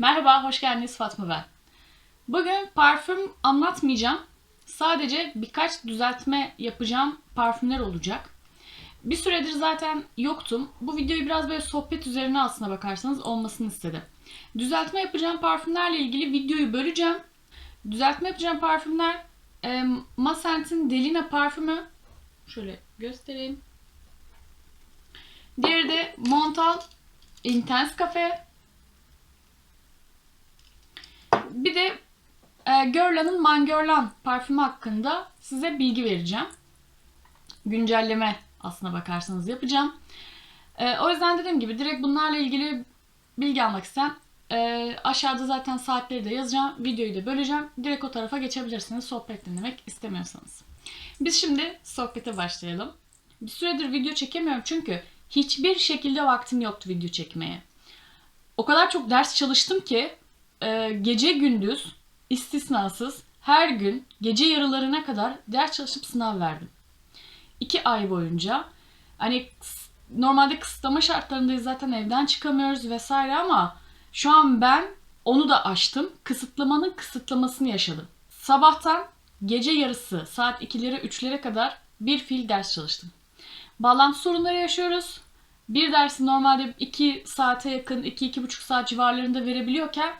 Merhaba, hoş geldiniz Fatma ben. Bugün parfüm anlatmayacağım. Sadece birkaç düzeltme yapacağım parfümler olacak. Bir süredir zaten yoktum. Bu videoyu biraz böyle sohbet üzerine aslına bakarsanız olmasını istedim. Düzeltme yapacağım parfümlerle ilgili videoyu böleceğim. Düzeltme yapacağım parfümler e, Mascent'in Delina parfümü. Şöyle göstereyim. Diğeri de Montal Intense Cafe. Bir de e, Guerlain'ın Mangörlan parfümü hakkında size bilgi vereceğim. Güncelleme aslına bakarsanız yapacağım. E, o yüzden dediğim gibi direkt bunlarla ilgili bilgi almak isteyen e, aşağıda zaten saatleri de yazacağım. Videoyu da böleceğim. Direkt o tarafa geçebilirsiniz sohbet dinlemek istemiyorsanız. Biz şimdi sohbete başlayalım. Bir süredir video çekemiyorum çünkü hiçbir şekilde vaktim yoktu video çekmeye. O kadar çok ders çalıştım ki e, gece gündüz istisnasız her gün gece yarılarına kadar ders çalışıp sınav verdim. İki ay boyunca hani normalde kısıtlama şartlarındayız zaten evden çıkamıyoruz vesaire ama şu an ben onu da aştım. Kısıtlamanın kısıtlamasını yaşadım. Sabahtan gece yarısı saat 2'lere 3'lere kadar bir fil ders çalıştım. Bağlantı sorunları yaşıyoruz. Bir dersi normalde 2 saate yakın, 2-2,5 saat civarlarında verebiliyorken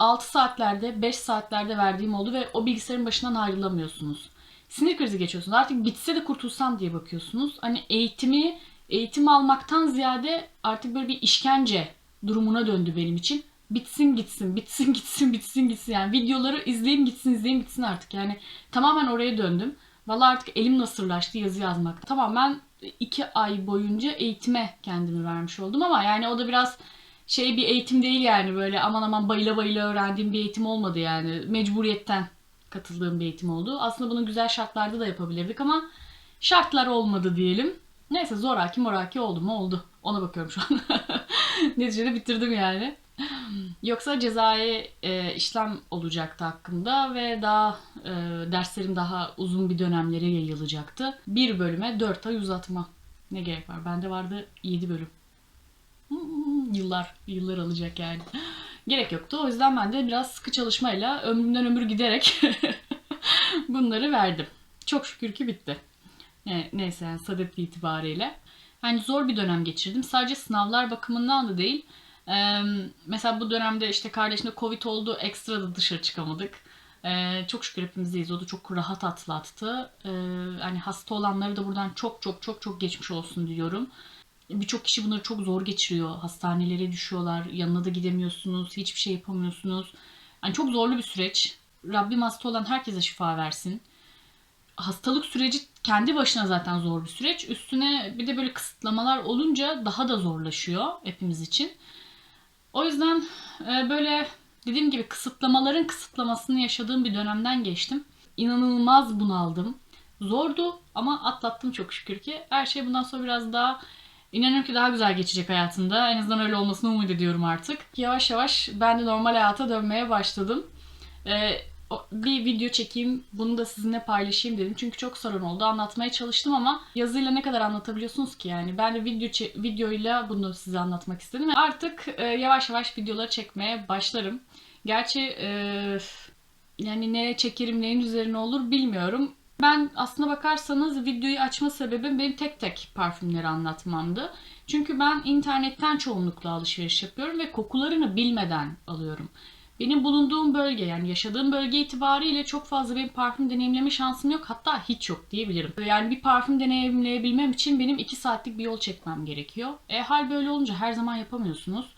6 saatlerde, 5 saatlerde verdiğim oldu ve o bilgisayarın başından ayrılamıyorsunuz. Sinir krizi geçiyorsunuz. Artık bitse de kurtulsam diye bakıyorsunuz. Hani eğitimi, eğitim almaktan ziyade artık böyle bir işkence durumuna döndü benim için. Bitsin gitsin, bitsin gitsin, bitsin gitsin. Yani videoları izleyin gitsin, izleyin gitsin artık. Yani tamamen oraya döndüm. Vallahi artık elim nasırlaştı yazı yazmak. Tamam ben iki ay boyunca eğitime kendimi vermiş oldum ama yani o da biraz şey bir eğitim değil yani böyle aman aman bayıla bayıla öğrendiğim bir eğitim olmadı yani. Mecburiyetten katıldığım bir eğitim oldu. Aslında bunu güzel şartlarda da yapabilirdik ama şartlar olmadı diyelim. Neyse zoraki moraki oldu mu oldu. Ona bakıyorum şu an. Neticede bitirdim yani. Yoksa cezai e, işlem olacaktı hakkında ve daha e, derslerim daha uzun bir dönemlere yayılacaktı. Bir bölüme 4 ay uzatma. Ne gerek var? Bende vardı 7 bölüm. Hmm, Yıllar, yıllar alacak yani. Gerek yoktu. O yüzden ben de biraz sıkı çalışmayla ömrümden ömür giderek bunları verdim. Çok şükür ki bitti. Ne- Neyse yani sadet itibariyle. Yani zor bir dönem geçirdim. Sadece sınavlar bakımından da değil. Mesela bu dönemde işte kardeşimde Covid oldu. Ekstra da dışarı çıkamadık. Çok şükür hepimiz iyiyiz. O da çok rahat atlattı. Ee, hani hasta olanları da buradan çok çok çok çok geçmiş olsun diyorum. Birçok kişi bunları çok zor geçiriyor. Hastanelere düşüyorlar. Yanına da gidemiyorsunuz. Hiçbir şey yapamıyorsunuz. Yani çok zorlu bir süreç. Rabbim hasta olan herkese şifa versin. Hastalık süreci kendi başına zaten zor bir süreç. Üstüne bir de böyle kısıtlamalar olunca daha da zorlaşıyor hepimiz için. O yüzden e, böyle dediğim gibi kısıtlamaların kısıtlamasını yaşadığım bir dönemden geçtim. İnanılmaz bunaldım. Zordu ama atlattım çok şükür ki. Her şey bundan sonra biraz daha İnanıyorum ki daha güzel geçecek hayatında. En azından öyle olmasını umut ediyorum artık. Yavaş yavaş ben de normal hayata dönmeye başladım. Ee, bir video çekeyim, bunu da sizinle paylaşayım dedim. Çünkü çok sorun oldu. Anlatmaya çalıştım ama yazıyla ne kadar anlatabiliyorsunuz ki yani. Ben de video videoyla bunu size anlatmak istedim. Artık e, yavaş yavaş videoları çekmeye başlarım. Gerçi e, yani ne çekerim neyin üzerine olur bilmiyorum. Ben aslına bakarsanız videoyu açma sebebim benim tek tek parfümleri anlatmamdı. Çünkü ben internetten çoğunlukla alışveriş yapıyorum ve kokularını bilmeden alıyorum. Benim bulunduğum bölge yani yaşadığım bölge itibariyle çok fazla benim parfüm deneyimleme şansım yok. Hatta hiç yok diyebilirim. Yani bir parfüm deneyimleyebilmem için benim 2 saatlik bir yol çekmem gerekiyor. E, hal böyle olunca her zaman yapamıyorsunuz.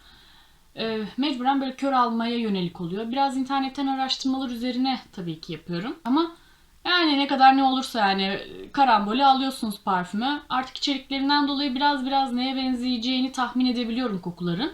E, mecburen böyle kör almaya yönelik oluyor. Biraz internetten araştırmalar üzerine tabii ki yapıyorum. Ama yani ne kadar ne olursa yani karambole alıyorsunuz parfümü. Artık içeriklerinden dolayı biraz biraz neye benzeyeceğini tahmin edebiliyorum kokuların.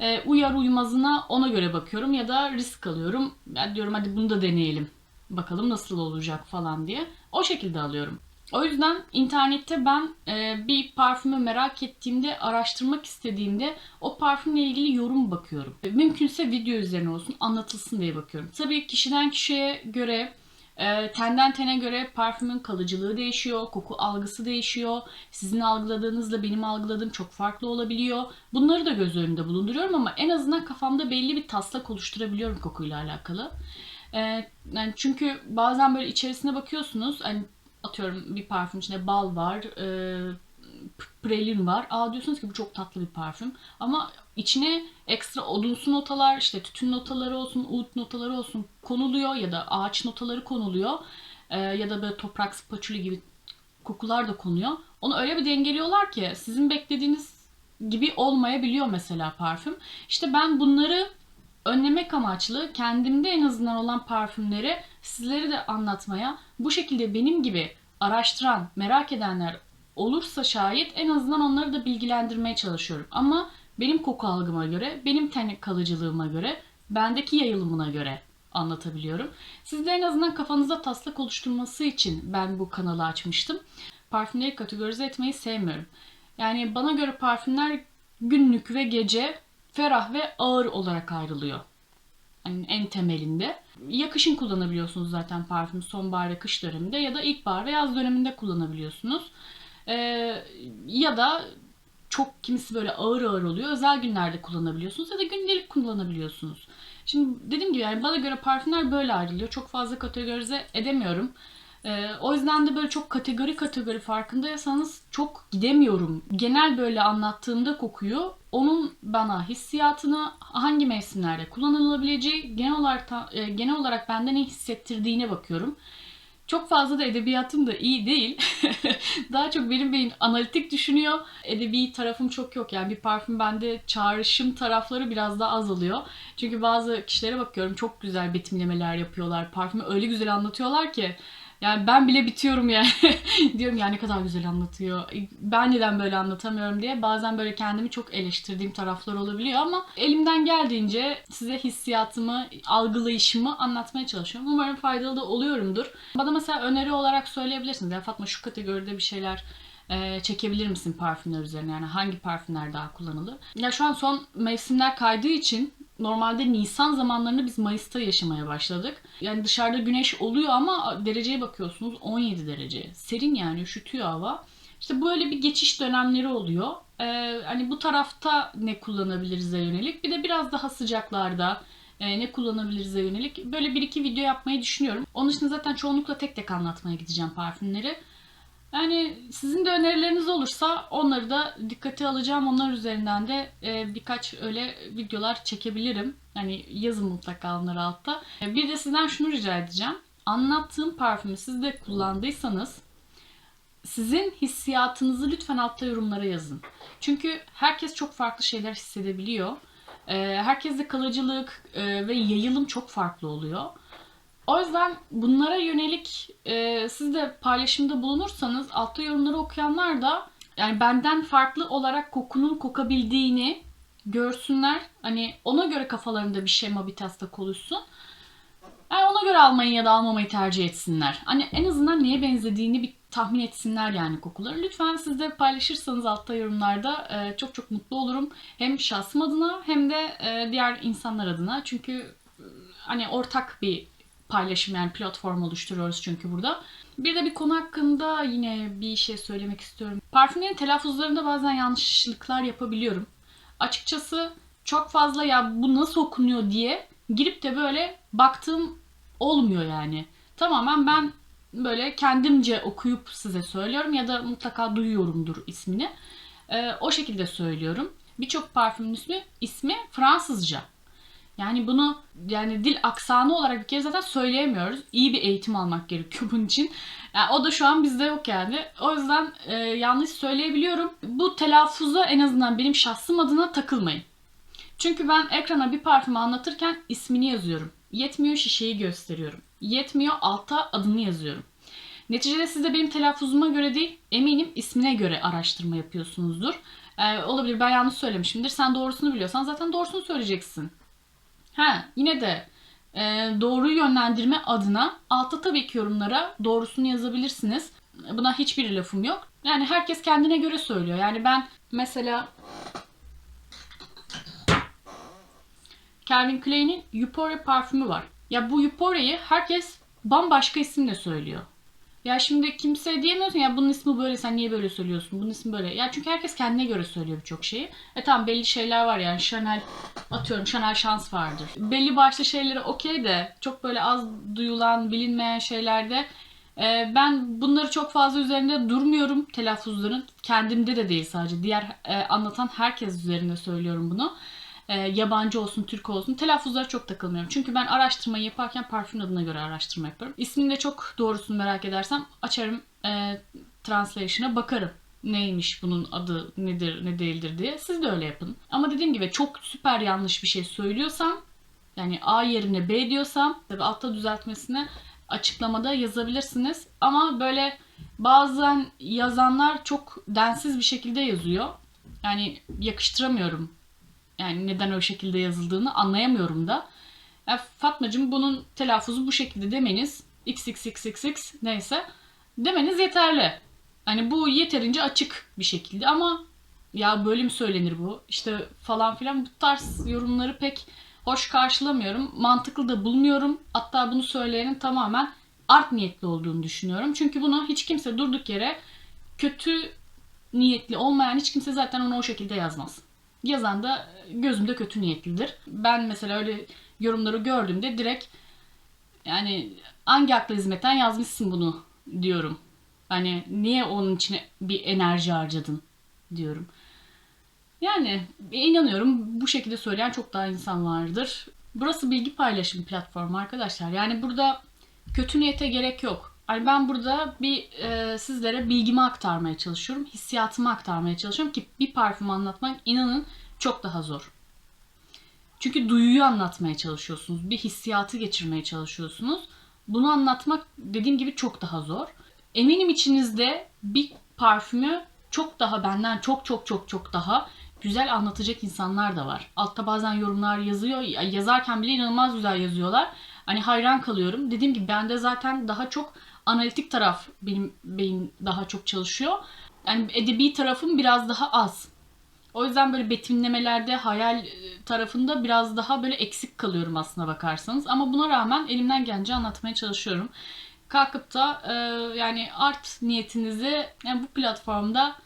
E, uyar uymazına ona göre bakıyorum ya da risk alıyorum. Ben diyorum hadi bunu da deneyelim. Bakalım nasıl olacak falan diye. O şekilde alıyorum. O yüzden internette ben e, bir parfümü merak ettiğimde, araştırmak istediğimde o parfümle ilgili yorum bakıyorum. Mümkünse video üzerine olsun, anlatılsın diye bakıyorum. Tabii kişiden kişiye göre E, tenden tene göre parfümün kalıcılığı değişiyor, koku algısı değişiyor. Sizin algıladığınızla benim algıladığım çok farklı olabiliyor. Bunları da göz önünde bulunduruyorum ama en azından kafamda belli bir taslak oluşturabiliyorum kokuyla alakalı. E, yani çünkü bazen böyle içerisine bakıyorsunuz, hani atıyorum bir parfüm içinde bal var, e, prelin var. Aa diyorsunuz ki bu çok tatlı bir parfüm. Ama içine ekstra odunsu notalar, işte tütün notaları olsun, oud notaları olsun konuluyor ya da ağaç notaları konuluyor. Ee, ya da böyle toprak spaçuli gibi kokular da konuyor. Onu öyle bir dengeliyorlar ki sizin beklediğiniz gibi olmayabiliyor mesela parfüm. İşte ben bunları önlemek amaçlı kendimde en azından olan parfümleri sizlere de anlatmaya, bu şekilde benim gibi araştıran, merak edenler olursa şayet en azından onları da bilgilendirmeye çalışıyorum. Ama benim koku algıma göre, benim ten kalıcılığıma göre, bendeki yayılımına göre anlatabiliyorum. Siz de en azından kafanızda taslak oluşturması için ben bu kanalı açmıştım. Parfümleri kategorize etmeyi sevmiyorum. Yani bana göre parfümler günlük ve gece, ferah ve ağır olarak ayrılıyor. Yani en temelinde. Ya kışın kullanabiliyorsunuz zaten parfüm sonbahar ve kış döneminde ya da ilkbahar ve yaz döneminde kullanabiliyorsunuz. Ee, ya da çok kimisi böyle ağır ağır oluyor. Özel günlerde kullanabiliyorsunuz ya da gündelik kullanabiliyorsunuz. Şimdi dediğim gibi yani bana göre parfümler böyle ayrılıyor. Çok fazla kategorize edemiyorum. Ee, o yüzden de böyle çok kategori kategori farkındaysanız çok gidemiyorum. Genel böyle anlattığımda kokuyu onun bana hissiyatını hangi mevsimlerde kullanılabileceği genel olarak e, genel olarak bende ne hissettirdiğine bakıyorum. Çok fazla da edebiyatım da iyi değil. Daha çok benim beyin analitik düşünüyor. Edebi tarafım çok yok. Yani bir parfüm bende çağrışım tarafları biraz daha azalıyor. Çünkü bazı kişilere bakıyorum çok güzel betimlemeler yapıyorlar. Parfümü öyle güzel anlatıyorlar ki yani ben bile bitiyorum yani. Diyorum ya ne kadar güzel anlatıyor. Ben neden böyle anlatamıyorum diye bazen böyle kendimi çok eleştirdiğim taraflar olabiliyor ama elimden geldiğince size hissiyatımı, algılayışımı anlatmaya çalışıyorum. Umarım faydalı da oluyorumdur. Bana mesela öneri olarak söyleyebilirsiniz. Ya Fatma şu kategoride bir şeyler e, çekebilir misin parfümler üzerine? Yani hangi parfümler daha kullanılır? Ya şu an son mevsimler kaydığı için normalde Nisan zamanlarını biz Mayıs'ta yaşamaya başladık. Yani dışarıda güneş oluyor ama dereceye bakıyorsunuz 17 derece. Serin yani üşütüyor hava. İşte böyle bir geçiş dönemleri oluyor. Ee, hani bu tarafta ne kullanabiliriz'e yönelik. Bir de biraz daha sıcaklarda e, ne kullanabiliriz'e yönelik. Böyle bir iki video yapmayı düşünüyorum. Onun için zaten çoğunlukla tek tek anlatmaya gideceğim parfümleri. Yani sizin de önerileriniz olursa onları da dikkate alacağım. Onlar üzerinden de e, birkaç öyle videolar çekebilirim. Hani yazın mutlaka onları altta. E, bir de sizden şunu rica edeceğim. Anlattığım parfümü siz de kullandıysanız sizin hissiyatınızı lütfen altta yorumlara yazın. Çünkü herkes çok farklı şeyler hissedebiliyor. E, herkeste kalıcılık ve yayılım çok farklı oluyor. O yüzden bunlara yönelik e, siz de paylaşımda bulunursanız altta yorumları okuyanlar da yani benden farklı olarak kokunun kokabildiğini görsünler. Hani ona göre kafalarında bir şema bir taslak oluşsun. Yani ona göre almayı ya da almamayı tercih etsinler. Hani en azından neye benzediğini bir tahmin etsinler yani kokuları. Lütfen siz de paylaşırsanız altta yorumlarda e, çok çok mutlu olurum. Hem şahsım adına hem de e, diğer insanlar adına. Çünkü e, hani ortak bir paylaşım yani platform oluşturuyoruz çünkü burada. Bir de bir konu hakkında yine bir şey söylemek istiyorum. Parfümlerin telaffuzlarında bazen yanlışlıklar yapabiliyorum. Açıkçası çok fazla ya bu nasıl okunuyor diye girip de böyle baktığım olmuyor yani. Tamamen ben böyle kendimce okuyup size söylüyorum ya da mutlaka duyuyorumdur ismini. Ee, o şekilde söylüyorum. Birçok parfümün ismi, ismi Fransızca. Yani bunu yani dil aksanı olarak bir kere zaten söyleyemiyoruz. İyi bir eğitim almak gerekiyor bunun için. Yani o da şu an bizde yok yani. O yüzden e, yanlış söyleyebiliyorum. Bu telaffuza en azından benim şahsım adına takılmayın. Çünkü ben ekrana bir parfümü anlatırken ismini yazıyorum. Yetmiyor şişeyi gösteriyorum. Yetmiyor altta adını yazıyorum. Neticede siz de benim telaffuzuma göre değil, eminim ismine göre araştırma yapıyorsunuzdur. Ee, olabilir ben yanlış söylemişimdir. Sen doğrusunu biliyorsan zaten doğrusunu söyleyeceksin. Ha, yine de e, doğru yönlendirme adına altta tabii ki yorumlara doğrusunu yazabilirsiniz. Buna hiçbir lafım yok. Yani herkes kendine göre söylüyor. Yani ben mesela Calvin Klein'in Euphoria parfümü var. Ya bu Euphoria'yı herkes bambaşka isimle söylüyor. Ya şimdi kimse diyemiyorsun ya bunun ismi böyle sen niye böyle söylüyorsun? Bunun ismi böyle. Ya çünkü herkes kendine göre söylüyor birçok şeyi. E tamam belli şeyler var yani Chanel atıyorum Chanel şans vardır. Belli başlı şeyleri okey de çok böyle az duyulan bilinmeyen şeylerde e, ben bunları çok fazla üzerinde durmuyorum telaffuzların. Kendimde de değil sadece. Diğer e, anlatan herkes üzerinde söylüyorum bunu. E, yabancı olsun, Türk olsun. Telaffuzlara çok takılmıyorum. Çünkü ben araştırmayı yaparken parfüm adına göre araştırma yaparım. İsmini de çok doğrusunu merak edersem açarım e, translation'a bakarım. Neymiş bunun adı nedir ne değildir diye. Siz de öyle yapın. Ama dediğim gibi çok süper yanlış bir şey söylüyorsam yani A yerine B diyorsam tabi altta düzeltmesine açıklamada yazabilirsiniz. Ama böyle bazen yazanlar çok densiz bir şekilde yazıyor. Yani yakıştıramıyorum yani neden o şekilde yazıldığını anlayamıyorum da. Ya Fatmacığım bunun telaffuzu bu şekilde demeniz xxxxx neyse demeniz yeterli. Hani bu yeterince açık bir şekilde ama ya böyle mi söylenir bu? İşte falan filan bu tarz yorumları pek hoş karşılamıyorum. Mantıklı da bulmuyorum. Hatta bunu söyleyenin tamamen art niyetli olduğunu düşünüyorum. Çünkü bunu hiç kimse durduk yere kötü niyetli olmayan hiç kimse zaten onu o şekilde yazmaz yazan da gözümde kötü niyetlidir. Ben mesela öyle yorumları gördüğümde direkt yani hangi akla hizmetten yazmışsın bunu diyorum. Hani niye onun içine bir enerji harcadın diyorum. Yani inanıyorum bu şekilde söyleyen çok daha insan vardır. Burası bilgi paylaşım platformu arkadaşlar. Yani burada kötü niyete gerek yok. Yani ben burada bir e, sizlere bilgimi aktarmaya çalışıyorum. Hissiyatımı aktarmaya çalışıyorum ki bir parfüm anlatmak inanın çok daha zor. Çünkü duyuyu anlatmaya çalışıyorsunuz. Bir hissiyatı geçirmeye çalışıyorsunuz. Bunu anlatmak dediğim gibi çok daha zor. Eminim içinizde bir parfümü çok daha benden çok çok çok çok daha güzel anlatacak insanlar da var. Altta bazen yorumlar yazıyor. Yazarken bile inanılmaz güzel yazıyorlar. Hani hayran kalıyorum. Dediğim gibi bende zaten daha çok analitik taraf benim beyin daha çok çalışıyor. Yani edebi tarafım biraz daha az. O yüzden böyle betimlemelerde hayal e, tarafında biraz daha böyle eksik kalıyorum aslına bakarsanız. Ama buna rağmen elimden gelince anlatmaya çalışıyorum. Kalkıp da e, yani art niyetinizi yani bu platformda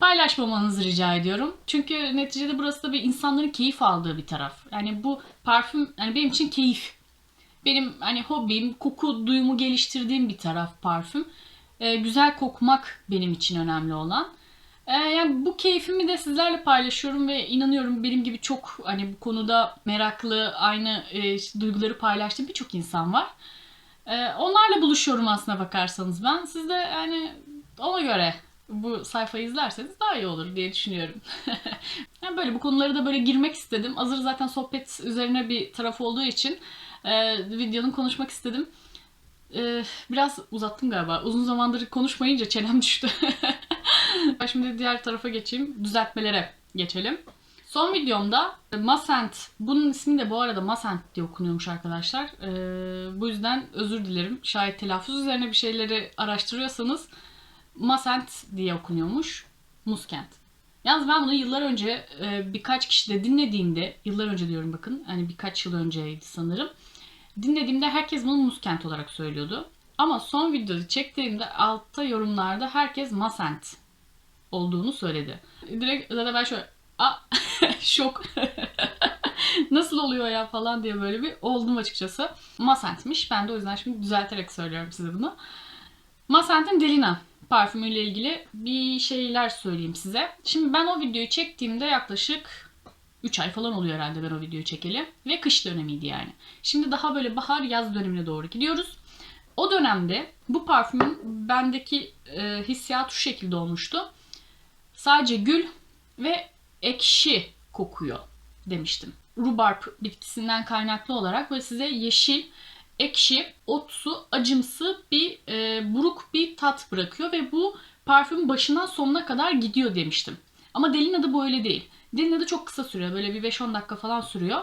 paylaşmamanızı rica ediyorum. Çünkü neticede burası da bir insanların keyif aldığı bir taraf. Yani bu parfüm yani benim için keyif. Benim hani hobim, koku duyumu geliştirdiğim bir taraf parfüm. Ee, güzel kokmak benim için önemli olan. Ee, yani bu keyfimi de sizlerle paylaşıyorum ve inanıyorum benim gibi çok hani bu konuda meraklı, aynı e, duyguları paylaştığım birçok insan var. Ee, onlarla buluşuyorum aslına bakarsanız ben. Siz de yani ona göre bu sayfayı izlerseniz daha iyi olur diye düşünüyorum. yani böyle bu konuları da böyle girmek istedim. Hazır zaten sohbet üzerine bir taraf olduğu için e, videonun konuşmak istedim. E, biraz uzattım galiba. Uzun zamandır konuşmayınca çenem düştü. Şimdi diğer tarafa geçeyim. Düzeltmelere geçelim. Son videomda Masent, bunun ismi de bu arada Masent diye okunuyormuş arkadaşlar. Ee, bu yüzden özür dilerim. Şayet telaffuz üzerine bir şeyleri araştırıyorsanız Masent diye okunuyormuş. Muskent. Yalnız ben bunu yıllar önce e, birkaç kişi de dinlediğimde, yıllar önce diyorum bakın, hani birkaç yıl önceydi sanırım. Dinlediğimde herkes bunu Muskent olarak söylüyordu. Ama son videoyu çektiğimde altta yorumlarda herkes Masent olduğunu söyledi. Direkt zaten ben şöyle a şok nasıl oluyor ya falan diye böyle bir oldum açıkçası. Masent'miş. Ben de o yüzden şimdi düzelterek söylüyorum size bunu. Masent'in Delina parfümüyle ilgili bir şeyler söyleyeyim size. Şimdi ben o videoyu çektiğimde yaklaşık 3 ay falan oluyor herhalde ben o videoyu çekeli. Ve kış dönemiydi yani. Şimdi daha böyle bahar yaz dönemine doğru gidiyoruz. O dönemde bu parfümün bendeki e, hissiyatı şu şekilde olmuştu. Sadece gül ve ekşi kokuyor demiştim. Rhubarb bitkisinden kaynaklı olarak böyle size yeşil, ekşi, otsu, acımsı bir e, buruk bir tat bırakıyor ve bu parfüm başından sonuna kadar gidiyor demiştim. Ama Delina'da bu öyle değil. Delina'da çok kısa sürüyor. Böyle bir 5-10 dakika falan sürüyor.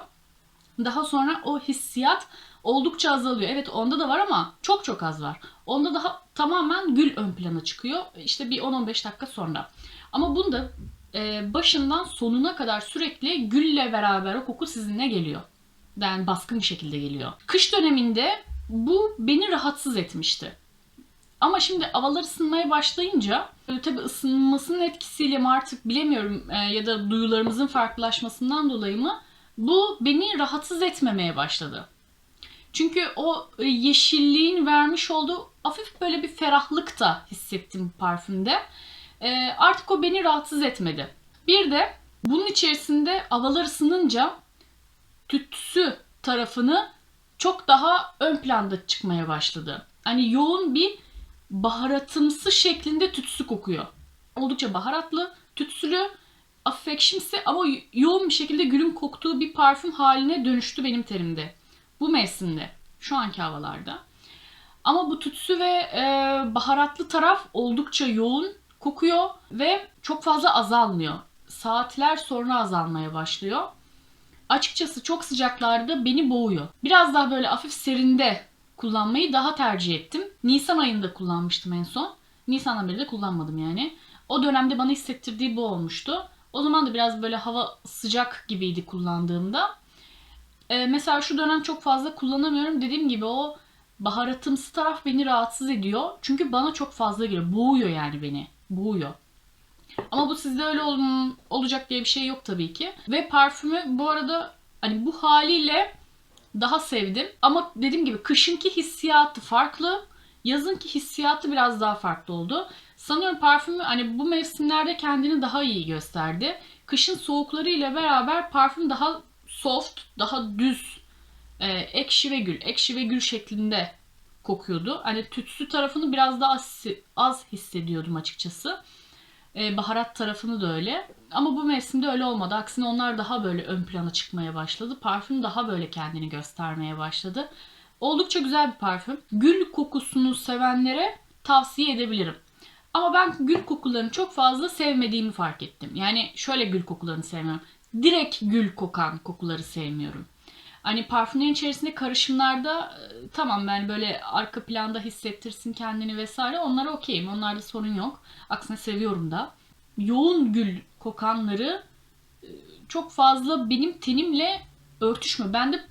Daha sonra o hissiyat oldukça azalıyor. Evet onda da var ama çok çok az var. Onda daha tamamen gül ön plana çıkıyor. İşte bir 10-15 dakika sonra. Ama bunda e, başından sonuna kadar sürekli gülle beraber o koku sizinle geliyor. Yani baskın bir şekilde geliyor. Kış döneminde Bu beni rahatsız etmişti. Ama şimdi havalar ısınmaya başlayınca e, tabii ısınmasının etkisiyle mi artık bilemiyorum e, ya da duyularımızın farklılaşmasından dolayı mı bu beni rahatsız etmemeye başladı. Çünkü o e, yeşilliğin vermiş olduğu hafif böyle bir ferahlık da hissettim parfümde. Artık o beni rahatsız etmedi. Bir de bunun içerisinde havalar ısınınca tütsü tarafını çok daha ön planda çıkmaya başladı. Hani yoğun bir baharatımsı şeklinde tütsü kokuyor. Oldukça baharatlı, tütsülü, hafif ekşimsi ama yoğun bir şekilde gülün koktuğu bir parfüm haline dönüştü benim terimde. Bu mevsimde, şu anki havalarda. Ama bu tütsü ve e, baharatlı taraf oldukça yoğun kokuyor ve çok fazla azalmıyor. Saatler sonra azalmaya başlıyor. Açıkçası çok sıcaklarda beni boğuyor. Biraz daha böyle hafif serinde kullanmayı daha tercih ettim. Nisan ayında kullanmıştım en son. Nisan'dan beri de kullanmadım yani. O dönemde bana hissettirdiği bu olmuştu. O zaman da biraz böyle hava sıcak gibiydi kullandığımda. Ee, mesela şu dönem çok fazla kullanamıyorum. Dediğim gibi o baharatımsı taraf beni rahatsız ediyor. Çünkü bana çok fazla geliyor. Boğuyor yani beni. Boğuyor. Ama bu sizde öyle ol- olacak diye bir şey yok tabii ki. Ve parfümü bu arada hani bu haliyle daha sevdim. Ama dediğim gibi kışınki hissiyatı farklı. Yazınki hissiyatı biraz daha farklı oldu. Sanıyorum parfümü hani bu mevsimlerde kendini daha iyi gösterdi. Kışın soğukları ile beraber parfüm daha soft, daha düz, e, ekşi ve gül, ekşi ve gül şeklinde kokuyordu. Hani tütsü tarafını biraz daha az, az hissediyordum açıkçası. E, baharat tarafını da öyle. Ama bu mevsimde öyle olmadı. Aksine onlar daha böyle ön plana çıkmaya başladı. Parfüm daha böyle kendini göstermeye başladı. Oldukça güzel bir parfüm. Gül kokusunu sevenlere tavsiye edebilirim. Ama ben gül kokularını çok fazla sevmediğimi fark ettim. Yani şöyle gül kokularını sevmiyorum. Direkt gül kokan kokuları sevmiyorum. Hani parfümlerin içerisinde karışımlarda e, tamam ben böyle arka planda hissettirsin kendini vesaire onlara okeyim. Onlarda sorun yok. Aksine seviyorum da. Yoğun gül kokanları e, çok fazla benim tenimle örtüşmüyor. Bende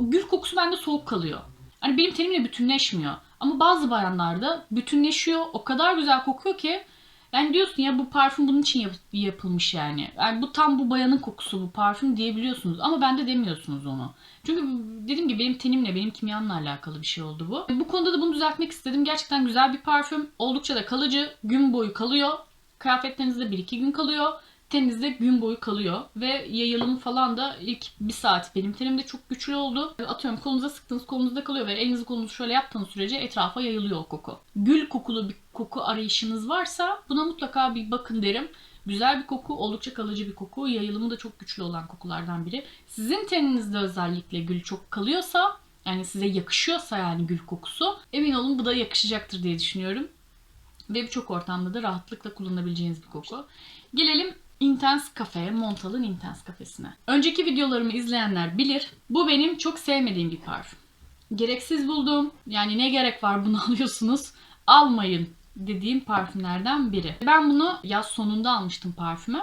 gül kokusu bende soğuk kalıyor. Hani benim tenimle bütünleşmiyor. Ama bazı bayanlarda bütünleşiyor. O kadar güzel kokuyor ki yani diyorsun ya bu parfüm bunun için yap- yapılmış yani. Yani bu tam bu bayanın kokusu bu parfüm diyebiliyorsunuz ama bende demiyorsunuz onu. Çünkü dediğim gibi benim tenimle, benim kimyamla alakalı bir şey oldu bu. Bu konuda da bunu düzeltmek istedim. Gerçekten güzel bir parfüm. Oldukça da kalıcı. Gün boyu kalıyor. Kıyafetlerinizde 1-2 gün kalıyor. Teninizde gün boyu kalıyor. Ve yayılımı falan da ilk bir saat benim tenimde çok güçlü oldu. Atıyorum kolunuza sıktığınız kolunuzda kalıyor ve elinizi kolunuzu şöyle yaptığınız sürece etrafa yayılıyor o koku. Gül kokulu bir koku arayışınız varsa buna mutlaka bir bakın derim. Güzel bir koku, oldukça kalıcı bir koku. Yayılımı da çok güçlü olan kokulardan biri. Sizin teninizde özellikle gül çok kalıyorsa, yani size yakışıyorsa yani gül kokusu, emin olun bu da yakışacaktır diye düşünüyorum. Ve birçok ortamda da rahatlıkla kullanabileceğiniz bir koku. Gelelim Intense Cafe, Montal'ın Intense Cafe'sine. Önceki videolarımı izleyenler bilir. Bu benim çok sevmediğim bir parfüm. Gereksiz buldum. Yani ne gerek var bunu alıyorsunuz. Almayın dediğim parfümlerden biri. Ben bunu yaz sonunda almıştım parfümü.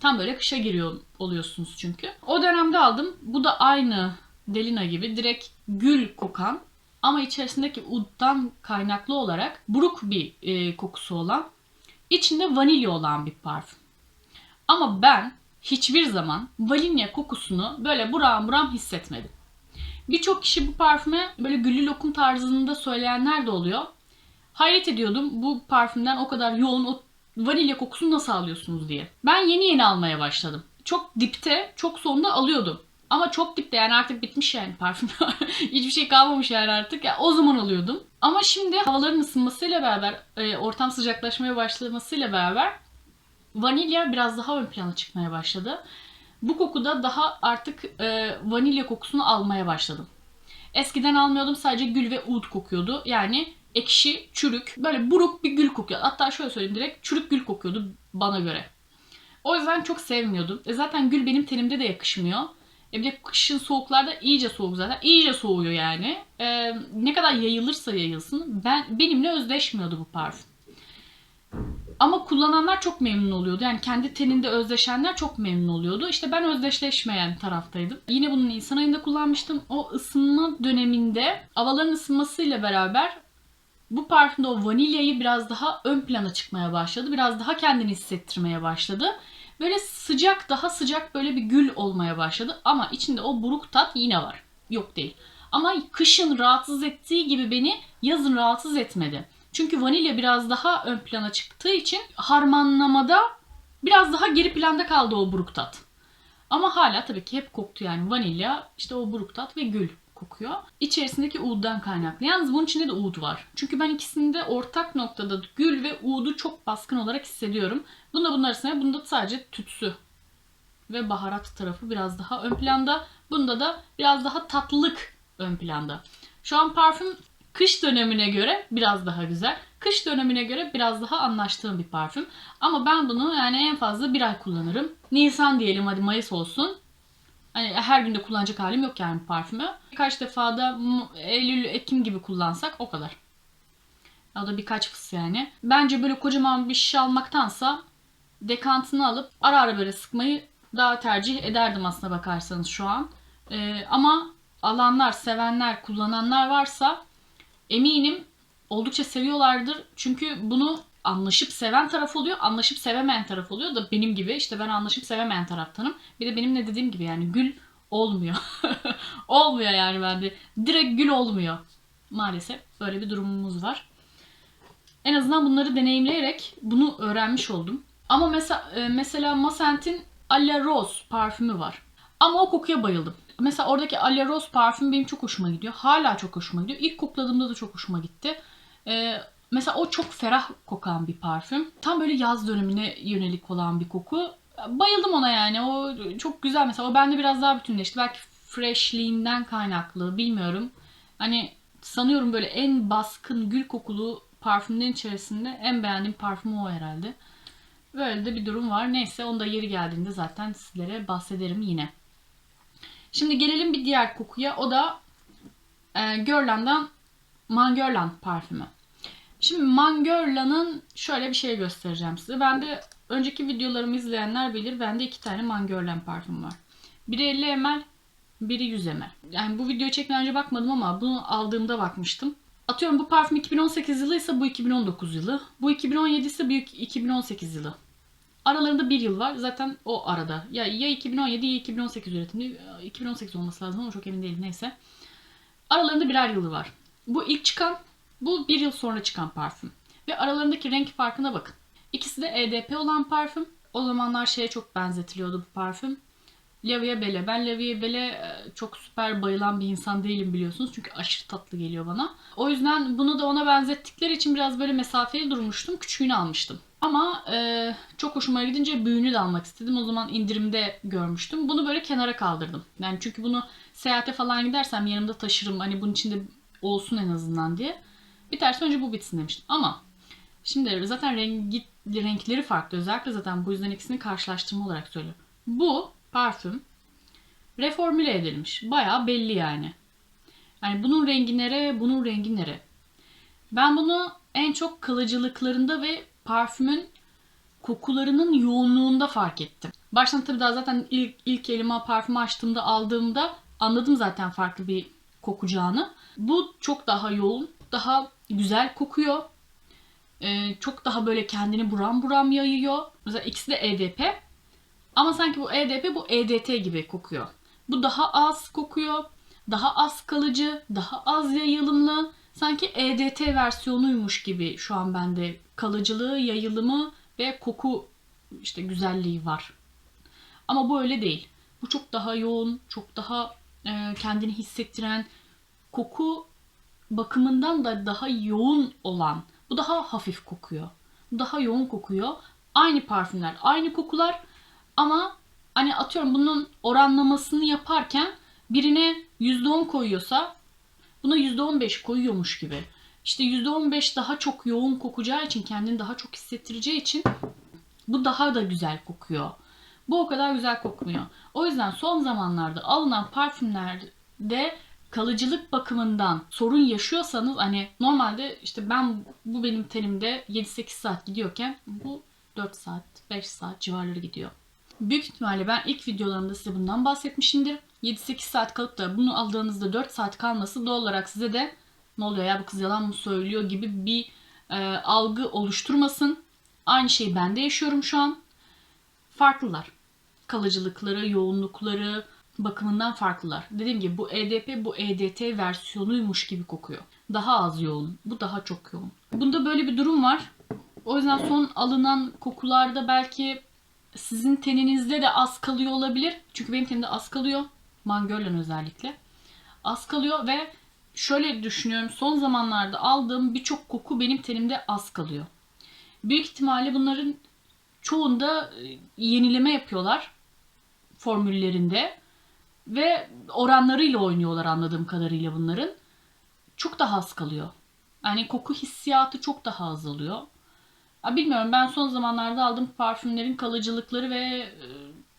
Tam böyle kışa giriyor oluyorsunuz çünkü. O dönemde aldım. Bu da aynı Delina gibi direkt gül kokan ama içerisindeki uddan kaynaklı olarak buruk bir e, kokusu olan, içinde vanilya olan bir parfüm. Ama ben hiçbir zaman vanilya kokusunu böyle buram buram hissetmedim. Birçok kişi bu parfüme böyle güllü lokum tarzında söyleyenler de oluyor. Hayret ediyordum bu parfümden o kadar yoğun o vanilya kokusunu nasıl alıyorsunuz diye. Ben yeni yeni almaya başladım. Çok dipte, çok sonunda alıyordum. Ama çok dipte yani artık bitmiş yani parfüm. Hiçbir şey kalmamış yani artık. Yani o zaman alıyordum. Ama şimdi havaların ısınmasıyla beraber, e, ortam sıcaklaşmaya başlamasıyla beraber vanilya biraz daha ön plana çıkmaya başladı. Bu kokuda daha artık e, vanilya kokusunu almaya başladım. Eskiden almıyordum sadece gül ve ud kokuyordu. Yani ekşi, çürük, böyle buruk bir gül kokuyor. Hatta şöyle söyleyeyim direkt çürük gül kokuyordu bana göre. O yüzden çok sevmiyordum. E zaten gül benim tenimde de yakışmıyor. E bir de kışın soğuklarda iyice soğuk zaten. İyice soğuyor yani. E, ne kadar yayılırsa yayılsın ben benimle özdeşmiyordu bu parfüm. Ama kullananlar çok memnun oluyordu. Yani kendi teninde özdeşenler çok memnun oluyordu. İşte ben özdeşleşmeyen taraftaydım. Yine bunun Nisan ayında kullanmıştım. O ısınma döneminde havaların ısınmasıyla beraber bu parfümde o vanilyayı biraz daha ön plana çıkmaya başladı. Biraz daha kendini hissettirmeye başladı. Böyle sıcak, daha sıcak böyle bir gül olmaya başladı. Ama içinde o buruk tat yine var. Yok değil. Ama kışın rahatsız ettiği gibi beni yazın rahatsız etmedi. Çünkü vanilya biraz daha ön plana çıktığı için harmanlamada biraz daha geri planda kaldı o buruk tat. Ama hala tabii ki hep koktu yani vanilya, işte o buruk tat ve gül kokuyor. İçerisindeki uğuddan kaynaklı. Yalnız bunun içinde de uğud var. Çünkü ben ikisinde ortak noktada gül ve uğudu çok baskın olarak hissediyorum. Bunda bunlar arasında bunda sadece tütsü ve baharat tarafı biraz daha ön planda. Bunda da biraz daha tatlılık ön planda. Şu an parfüm kış dönemine göre biraz daha güzel. Kış dönemine göre biraz daha anlaştığım bir parfüm. Ama ben bunu yani en fazla bir ay kullanırım. Nisan diyelim hadi Mayıs olsun. Hani her günde kullanacak halim yok yani parfümü. Birkaç defa da Eylül, Ekim gibi kullansak o kadar. O da birkaç fıs yani. Bence böyle kocaman bir şişe almaktansa dekantını alıp ara ara böyle sıkmayı daha tercih ederdim aslına bakarsanız şu an. Ee, ama alanlar, sevenler, kullananlar varsa eminim oldukça seviyorlardır. Çünkü bunu anlaşıp seven taraf oluyor, anlaşıp sevemeyen taraf oluyor da benim gibi işte ben anlaşıp sevemeyen taraftanım. Bir de benim ne dediğim gibi yani gül olmuyor. olmuyor yani bende. Direkt gül olmuyor. Maalesef böyle bir durumumuz var. En azından bunları deneyimleyerek bunu öğrenmiş oldum. Ama mesela mesela Masent'in Alla Rose parfümü var. Ama o kokuya bayıldım. Mesela oradaki Alla Rose parfüm benim çok hoşuma gidiyor. Hala çok hoşuma gidiyor. İlk kokladığımda da çok hoşuma gitti. Ee, mesela o çok ferah kokan bir parfüm. Tam böyle yaz dönemine yönelik olan bir koku. Bayıldım ona yani. O çok güzel mesela. O bende biraz daha bütünleşti. Belki freshliğinden kaynaklı bilmiyorum. Hani sanıyorum böyle en baskın gül kokulu parfümlerin içerisinde en beğendiğim parfüm o herhalde. Böyle de bir durum var. Neyse onu da yeri geldiğinde zaten sizlere bahsederim yine. Şimdi gelelim bir diğer kokuya. O da e, Guerlain'dan Manguerland parfümü. Şimdi Manguerland'ın şöyle bir şey göstereceğim size. Ben de önceki videolarımı izleyenler bilir. Bende iki tane Manguerland parfüm var. Biri 50 ml, biri 100 ml. Yani bu videoyu çekmeden önce bakmadım ama bunu aldığımda bakmıştım. Atıyorum bu parfüm 2018 yılı ise bu 2019 yılı. Bu 2017 ise bu 2018 yılı. Aralarında bir yıl var. Zaten o arada. Ya, ya 2017 ya 2018 üretimli. 2018 olması lazım ama çok emin değilim. Neyse. Aralarında birer yılı var. Bu ilk çıkan, bu bir yıl sonra çıkan parfüm. Ve aralarındaki renk farkına bakın. İkisi de EDP olan parfüm. O zamanlar şeye çok benzetiliyordu bu parfüm. La Vie Belle. Ben La Vie Belle çok süper bayılan bir insan değilim biliyorsunuz. Çünkü aşırı tatlı geliyor bana. O yüzden bunu da ona benzettikleri için biraz böyle mesafeli durmuştum. Küçüğünü almıştım. Ama e, çok hoşuma gidince büyüğünü de almak istedim. O zaman indirimde görmüştüm. Bunu böyle kenara kaldırdım. Yani çünkü bunu seyahate falan gidersem yanımda taşırım. Hani bunun içinde olsun en azından diye. Biterse önce bu bitsin demiştim. Ama şimdi zaten rengi, renkleri farklı. Özellikle zaten bu yüzden ikisini karşılaştırma olarak söylüyorum. Bu parfüm reformüle edilmiş. Bayağı belli yani. Yani bunun rengi nere, bunun rengi nere. Ben bunu en çok kalıcılıklarında ve parfümün kokularının yoğunluğunda fark ettim. Baştan tabii daha zaten ilk, ilk elime parfümü açtığımda aldığımda anladım zaten farklı bir kokacağını. Bu çok daha yoğun, daha güzel kokuyor. Ee, çok daha böyle kendini buram buram yayıyor. Mesela ikisi de EDP. Ama sanki bu EDP bu EDT gibi kokuyor. Bu daha az kokuyor, daha az kalıcı, daha az yayılımlı. Sanki EDT versiyonuymuş gibi şu an bende kalıcılığı, yayılımı ve koku işte güzelliği var. Ama bu öyle değil. Bu çok daha yoğun, çok daha e, kendini hissettiren, koku bakımından da daha yoğun olan. Bu daha hafif kokuyor. Bu daha yoğun kokuyor. Aynı parfümler, aynı kokular ama hani atıyorum bunun oranlamasını yaparken birine %10 koyuyorsa buna %15 koyuyormuş gibi. İşte %15 daha çok yoğun kokacağı için kendini daha çok hissettireceği için bu daha da güzel kokuyor. Bu o kadar güzel kokmuyor. O yüzden son zamanlarda alınan parfümlerde kalıcılık bakımından sorun yaşıyorsanız hani normalde işte ben bu benim tenimde 7-8 saat gidiyorken bu 4 saat 5 saat civarları gidiyor. Büyük ihtimalle ben ilk videolarımda size bundan bahsetmişimdir. 7-8 saat kalıp da bunu aldığınızda 4 saat kalması doğal olarak size de ne oluyor ya bu kız yalan mı söylüyor gibi bir e, algı oluşturmasın. Aynı şeyi ben de yaşıyorum şu an. Farklılar. Kalıcılıkları, yoğunlukları bakımından farklılar. Dediğim gibi bu EDP bu EDT versiyonuymuş gibi kokuyor. Daha az yoğun. Bu daha çok yoğun. Bunda böyle bir durum var. O yüzden son alınan kokularda belki sizin teninizde de az kalıyor olabilir. Çünkü benim tenimde az kalıyor. Mangörlen özellikle. Az kalıyor ve şöyle düşünüyorum. Son zamanlarda aldığım birçok koku benim tenimde az kalıyor. Büyük ihtimalle bunların çoğunda e, yenileme yapıyorlar formüllerinde ve oranlarıyla oynuyorlar anladığım kadarıyla bunların. Çok daha az kalıyor. Yani koku hissiyatı çok daha azalıyor. Ya bilmiyorum ben son zamanlarda aldığım parfümlerin kalıcılıkları ve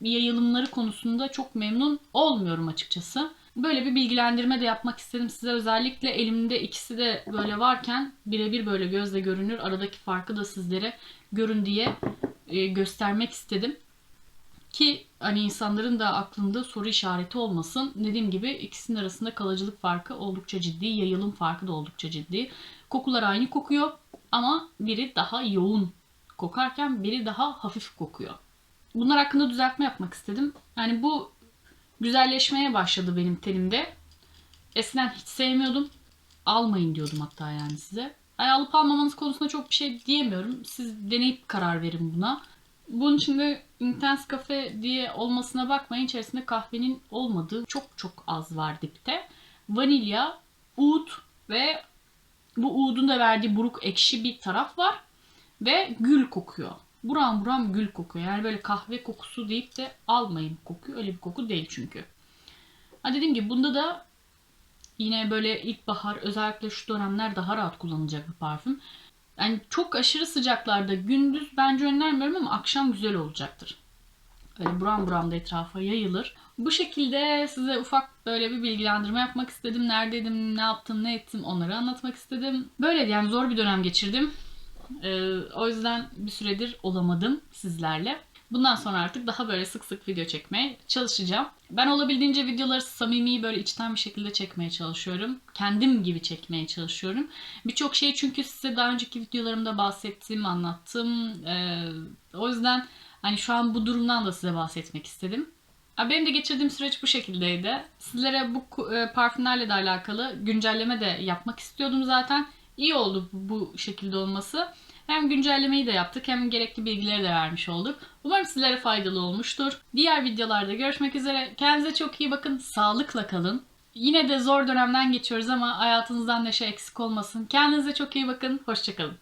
e, yayılımları konusunda çok memnun olmuyorum açıkçası. Böyle bir bilgilendirme de yapmak istedim size. Özellikle elimde ikisi de böyle varken birebir böyle gözle görünür. Aradaki farkı da sizlere görün diye e, göstermek istedim. Ki hani insanların da aklında soru işareti olmasın. Dediğim gibi ikisinin arasında kalıcılık farkı oldukça ciddi. Yayılım farkı da oldukça ciddi. Kokular aynı kokuyor ama biri daha yoğun kokarken biri daha hafif kokuyor. Bunlar hakkında düzeltme yapmak istedim. Yani bu güzelleşmeye başladı benim tenimde. Eskiden hiç sevmiyordum. Almayın diyordum hatta yani size. Ay alıp almamanız konusunda çok bir şey diyemiyorum. Siz deneyip karar verin buna. Bunun içinde Intense Cafe diye olmasına bakmayın. İçerisinde kahvenin olmadığı çok çok az var dipte. Vanilya, oud ve bu oud'un da verdiği buruk ekşi bir taraf var. Ve gül kokuyor. Buram buram gül kokuyor. Yani böyle kahve kokusu deyip de almayın kokuyor. Öyle bir koku değil çünkü. Ha dediğim gibi bunda da yine böyle ilkbahar özellikle şu dönemler daha rahat kullanılacak bir parfüm. Yani çok aşırı sıcaklarda gündüz bence önermiyorum ama akşam güzel olacaktır. Öyle buram buram da etrafa yayılır. Bu şekilde size ufak böyle bir bilgilendirme yapmak istedim. Neredeydim, ne yaptım, ne ettim onları anlatmak istedim. Böyle yani zor bir dönem geçirdim. Ee, o yüzden bir süredir olamadım sizlerle. Bundan sonra artık daha böyle sık sık video çekmeye çalışacağım. Ben olabildiğince videoları samimi böyle içten bir şekilde çekmeye çalışıyorum. Kendim gibi çekmeye çalışıyorum. Birçok şey çünkü size daha önceki videolarımda bahsettim, anlattım. Ee, o yüzden hani şu an bu durumdan da size bahsetmek istedim. Benim de geçirdiğim süreç bu şekildeydi. Sizlere bu e, parfümlerle de alakalı güncelleme de yapmak istiyordum zaten. İyi oldu bu şekilde olması. Hem güncellemeyi de yaptık hem gerekli bilgileri de vermiş olduk. Umarım sizlere faydalı olmuştur. Diğer videolarda görüşmek üzere. Kendinize çok iyi bakın. Sağlıkla kalın. Yine de zor dönemden geçiyoruz ama hayatınızdan neşe eksik olmasın. Kendinize çok iyi bakın. Hoşçakalın.